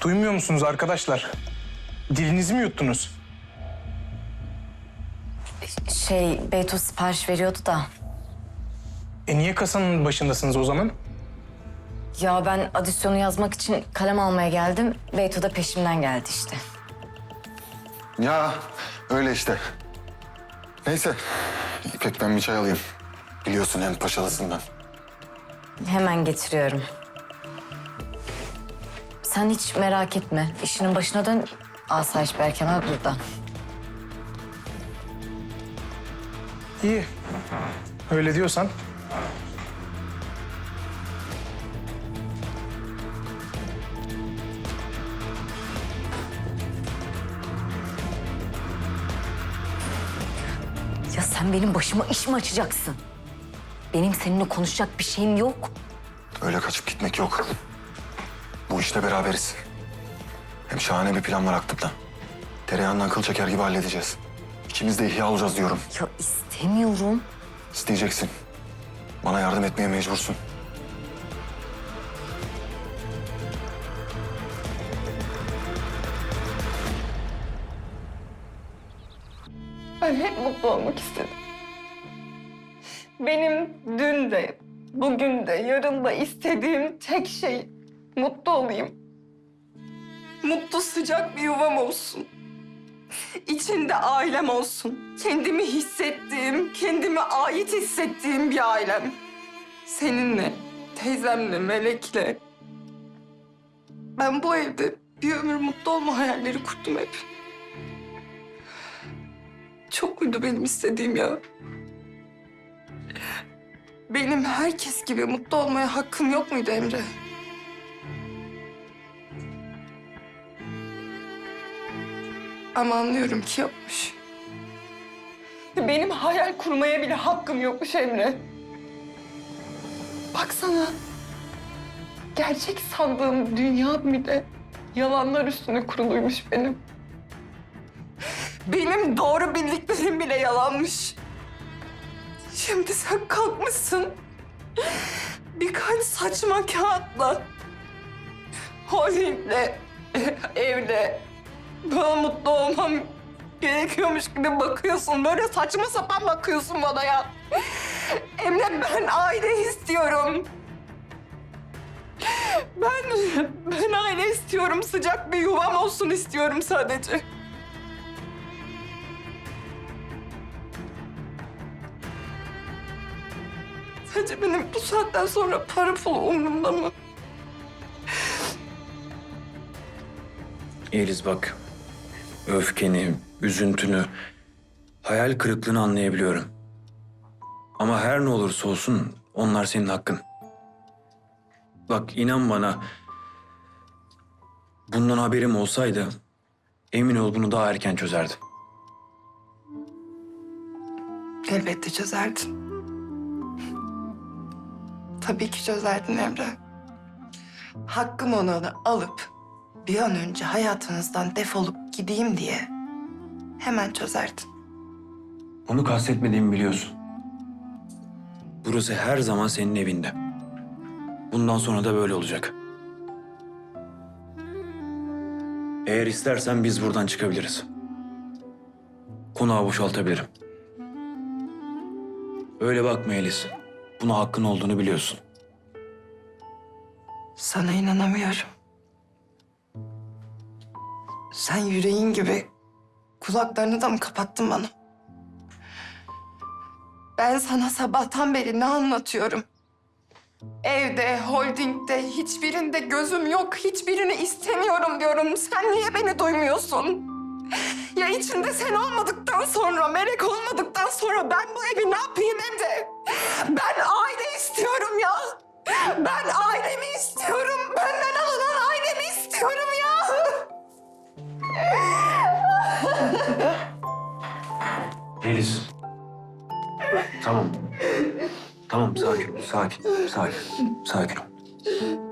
Duymuyor musunuz arkadaşlar? Dilinizi mi yuttunuz? Şey, Beyto sipariş veriyordu da. E niye kasanın başındasınız o zaman? Ya ben adisyonu yazmak için kalem almaya geldim. Beyto da peşimden geldi işte. Ya öyle işte. Neyse. İpek ben bir çay alayım. Biliyorsun en paşalısın ben. Hemen getiriyorum. Sen hiç merak etme. İşinin başına dön. Asayiş Berkemal burada. İyi. Öyle diyorsan. Ya sen benim başıma iş mi açacaksın? Benim seninle konuşacak bir şeyim yok. Öyle kaçıp gitmek yok. Bu işte beraberiz. Hem şahane bir plan var aklımda. Tereyağından kıl çeker gibi halledeceğiz. İkimiz de ihya olacağız diyorum. Ya istemiyorum. İsteyeceksin. Bana yardım etmeye mecbursun. Ben hep mutlu olmak istedim. Benim dün de, bugün de, yarın da istediğim tek şey mutlu olayım. Mutlu sıcak bir yuvam olsun. İçinde ailem olsun. Kendimi hissettiğim, kendime ait hissettiğim bir ailem. Seninle, teyzemle, Melek'le. Ben bu evde bir ömür mutlu olma hayalleri kurdum hep. Çok muydu benim istediğim ya? Benim herkes gibi mutlu olmaya hakkım yok muydu Emre? Ama anlıyorum ki yokmuş. Benim hayal kurmaya bile hakkım yokmuş Emre. Baksana. Gerçek sandığım dünya bile yalanlar üstüne kuruluymuş benim. Benim doğru bildiklerim bile yalanmış. Şimdi sen kalkmışsın. Birkaç saçma kağıtla, holdingle, evle bana mutlu olmam gerekiyormuş gibi bakıyorsun. Böyle saçma sapan bakıyorsun bana ya. Emre ben aile istiyorum. Ben, ben aile istiyorum. Sıcak bir yuvam olsun istiyorum sadece. Sadece benim bu saatten sonra para pul umurumda mı? Yeliz bak. Öfkeni, üzüntünü, hayal kırıklığını anlayabiliyorum. Ama her ne olursa olsun onlar senin hakkın. Bak inan bana. Bundan haberim olsaydı emin ol bunu daha erken çözerdim. Elbette çözerdin. Tabii ki çözerdin Emre. Hakkım olanı alıp bir an önce hayatınızdan defolup gideyim diye hemen çözerdin. Bunu kastetmediğimi biliyorsun. Burası her zaman senin evinde. Bundan sonra da böyle olacak. Eğer istersen biz buradan çıkabiliriz. Konağı boşaltabilirim. Öyle bakma Elis. Buna hakkın olduğunu biliyorsun. Sana inanamıyorum. Sen yüreğin gibi kulaklarını da mı kapattın bana? Ben sana sabahtan beri ne anlatıyorum? Evde, holdingde, hiçbirinde gözüm yok. Hiçbirini istemiyorum diyorum. Sen niye beni duymuyorsun? Ya içinde sen olmadıktan sonra, melek olmadıktan sonra ben bu evi ne yapayım evde? Ben aile istiyorum ya. Ben ailemi istiyorum. Tamam. Sakin, sakin, sakin, sakin ol.